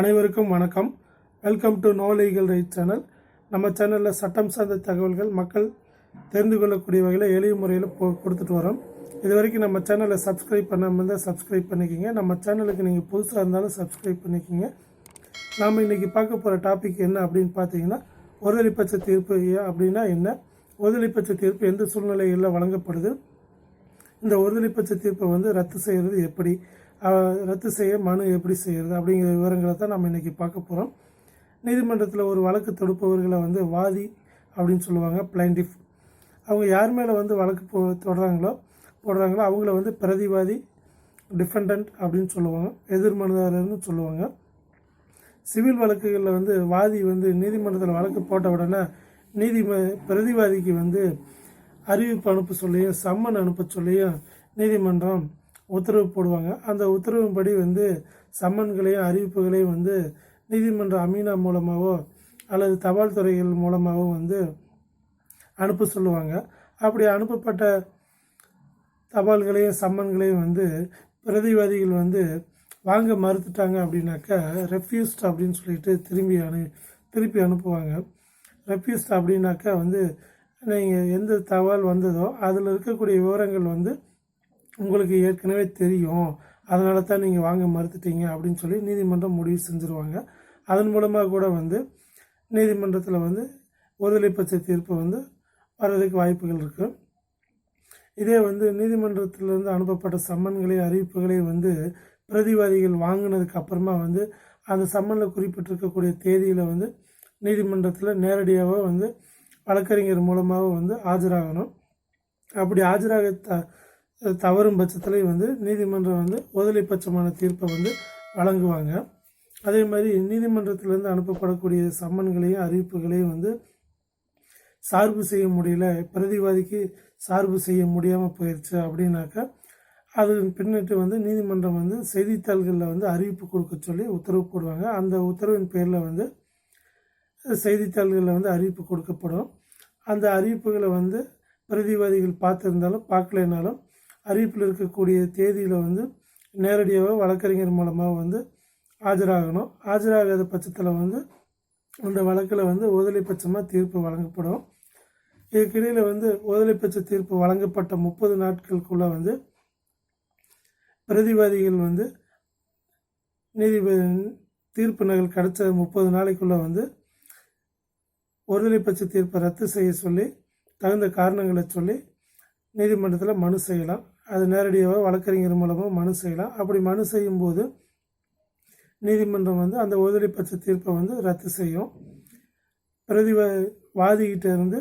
அனைவருக்கும் வணக்கம். Welcome to no legal right channel நம்ம சேனலில் சட்டம் சார்ந்த தகவல்கள் மக்கள் தெரிந்து கொள்ளக்கூடிய வகையில் எளிய முறையில் போ கொடுத்துட்டு வரோம். இது வரைக்கும் நம்ம சேனலை சப்ஸ்கிரைப் பண்ணாமல் இருந்தால் சப்ஸ்கிரைப் பண்ணிக்கிங்க. நம்ம சேனலுக்கு நீங்கள் புதுசாக இருந்தாலும் சப்ஸ்கிரைப் பண்ணிக்கிங்க. நாம் இன்றைக்கி பார்க்க போகிற டாபிக் என்ன அப்படின்னு பார்த்தீங்கன்னா ஒருதலைப்பட்ச தீர்ப்பு அப்படின்னா என்ன? ஒருதலைப்பட்ச தீர்ப்பு எந்த சூழ்நிலைகளில் வழங்கப்படுது? இந்த ஒருதலைப்பட்ச தீர்ப்பை வந்து ரத்து செய்கிறது எப்படி? ரத்து செய்ய மனு எப்படி செய்கிறது அப்படிங்கிற விவரங்களை தான் நம்ம இன்றைக்கி பார்க்க போகிறோம் நீதிமன்றத்தில் ஒரு வழக்கு தொடுப்பவர்களை வந்து வாதி அப்படின்னு சொல்லுவாங்க பிளைண்டிஃப் அவங்க யார் மேலே வந்து வழக்கு போ தொடறாங்களோ போடுறாங்களோ அவங்கள வந்து பிரதிவாதி டிஃபெண்டன்ட் அப்படின்னு சொல்லுவாங்க எதிர்மனுதாரர்னு சொல்லுவாங்க. சிவில் வழக்குகளில் வந்து வாதி வந்து நீதிமன்றத்தில் வழக்கு போட்ட உடனே நீதி பிரதிவாதிக்கு வந்து அறிவிப்பு அனுப்ப சொல்லியும் சம்மன் அனுப்ப சொல்லியும் நீதிமன்றம் உத்தரவு போடுவாங்க. அந்த உத்தரவின்படி வந்து சம்மன்களையும் அறிவிப்புகளையும் வந்து நீதிமன்ற அமீனா மூலமாகவோ அல்லது தபால் துறைகள் மூலமாகவோ வந்து அனுப்ப சொல்லுவாங்க. அப்படி அனுப்பப்பட்ட தபால்களையும் சம்மன்களையும் வந்து பிரதிவாதிகள் வந்து வாங்க மறுத்துட்டாங்க அப்படின்னாக்கா ரெஃப்யூஸ்ட் அப்படின்னு சொல்லிட்டு திரும்பி அனு திருப்பி அனுப்புவாங்க. ரெஃப்யூஸ்ட் அப்படின்னாக்கா வந்து நீங்கள் எந்த தகவல் வந்ததோ அதில் இருக்கக்கூடிய விவரங்கள் வந்து உங்களுக்கு ஏற்கனவே தெரியும். அதனால தான் நீங்கள் வாங்க மறுத்துட்டீங்க அப்படின்னு சொல்லி நீதிமன்றம் முடிவு செஞ்சுருவாங்க. அதன் மூலமாக கூட வந்து நீதிமன்றத்தில் வந்து ஒருதலைப்பட்ச தீர்ப்பு வந்து வர்றதுக்கு வாய்ப்புகள் இருக்குது இதே வந்து நீதிமன்றத்திலிருந்து அனுப்பப்பட்ட சம்மன்களை அறிவிப்புகளை வந்து பிரதிவாதிகள் வாங்கினதுக்கு அப்புறமா வந்து அந்த சம்மனில் குறிப்பிட்டிருக்கக்கூடிய தேதியில் வந்து நீதிமன்றத்தில் நேரடியாக வந்து வழக்கறிஞர் மூலமாக வந்து ஆஜராகணும். அப்படி ஆஜராக த தவறும் பட்சத்தில் வந்து நீதிமன்றம் வந்து ஒதுலைப்பட்சமான தீர்ப்பை வந்து வழங்குவாங்க. அதே மாதிரி நீதிமன்றத்திலேருந்து அனுப்பப்படக்கூடிய சம்மன்களையும் அறிவிப்புகளையும் வந்து சார்பு செய்ய முடியல பிரதிவாதிக்கு சார்பு செய்ய முடியாமல் போயிடுச்சு அப்படின்னாக்கா அது பின்னிட்டு வந்து நீதிமன்றம் வந்து செய்தித்தாள்களில் வந்து அறிவிப்பு கொடுக்க சொல்லி உத்தரவு போடுவாங்க. அந்த உத்தரவின் பேரில் வந்து செய்தித்தாள்களில் வந்து அறிவிப்பு கொடுக்கப்படும். அந்த அறிவிப்புகளை வந்து பிரதிவாதிகள் பார்த்துருந்தாலும் பார்க்கலைனாலும் அறிவிப்பில் இருக்கக்கூடிய தேதியில் வந்து நேரடியாக வழக்கறிஞர் மூலமாக வந்து ஆஜராகணும். ஆஜராகாத பட்சத்தில் வந்து அந்த வழக்கில் வந்து ஒருதலைப்பட்சமாக தீர்ப்பு வழங்கப்படும். இதுக்கிடையில் வந்து ஒருதலைப்பட்ச தீர்ப்பு வழங்கப்பட்ட முப்பது நாட்களுக்குள்ளே வந்து பிரதிவாதிகள் வந்து நீதிபதி தீர்ப்பு நகல் கிடைச்ச முப்பது நாளைக்குள்ளே வந்து ஒருதலைப்பட்ச தீர்ப்பை ரத்து செய்ய சொல்லி தகுந்த காரணங்களை சொல்லி நீதிமன்றத்தில் மனு செய்யலாம். அது நேரடியாக வழக்கறிஞர் மூலமாக மனு செய்யலாம். அப்படி மனு செய்யும்போது நீதிமன்றம் வந்து அந்த ஒருதலைப்பட்ச தீர்ப்பை வந்து ரத்து செய்யும். பிரதி வாதிகிட்ட இருந்து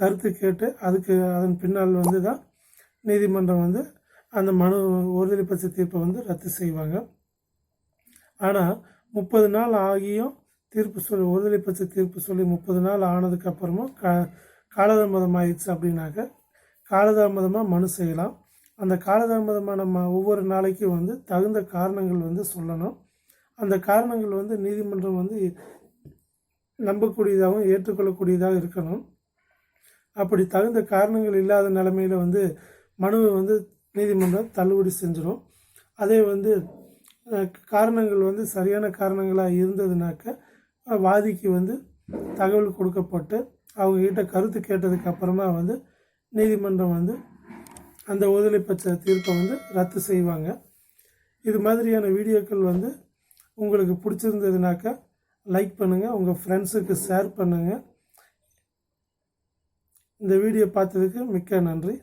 கருத்து கேட்டு அதுக்கு அதன் பின்னால் வந்து தான் நீதிமன்றம் வந்து அந்த மனு ஒருதலைப்பட்ச தீர்ப்பை வந்து ரத்து செய்வாங்க. ஆனால் முப்பது நாள் ஆகியும் தீர்ப்பு சொல்லி ஒருதலைப்பட்ச தீர்ப்பு சொல்லி முப்பது நாள் ஆனதுக்கப்புறமும் க கா காலதாமதம் ஆயிடுச்சு அப்படின்னாக்க காலதாமதமாக மனு செய்யலாம். அந்த காலதாமதமான ம ஒவ்வொரு நாளைக்கும் வந்து தகுந்த காரணங்கள் வந்து சொல்லணும். அந்த காரணங்கள் வந்து நீதிமன்றம் வந்து நம்பக்கூடியதாகவும் ஏற்றுக்கொள்ளக்கூடியதாக இருக்கணும். அப்படி தகுந்த காரணங்கள் இல்லாத நிலைமையில் வந்து மனுவை வந்து நீதிமன்றம் தள்ளுபடி செஞ்சிடும். அதே வந்து காரணங்கள் வந்து சரியான காரணங்களாக இருந்ததுனாக்க வாதிக்கு வந்து தகவல் கொடுக்கப்பட்டு அவங்கக்கிட்ட கருத்து கேட்டதுக்கு அப்புறமா வந்து நீதிமன்றம் வந்து அந்த ஒருதலைப்பட்ச தீர்ப்பை வந்து ரத்து செய்வாங்க. இது மாதிரியான வீடியோக்கள் வந்து உங்களுக்கு பிடிச்சிருந்ததுனாக்கா லைக் பண்ணுங்கள் உங்கள் ஃப்ரெண்ட்ஸுக்கு ஷேர் பண்ணுங்கள் இந்த வீடியோ பார்த்ததுக்கு மிக்க நன்றி.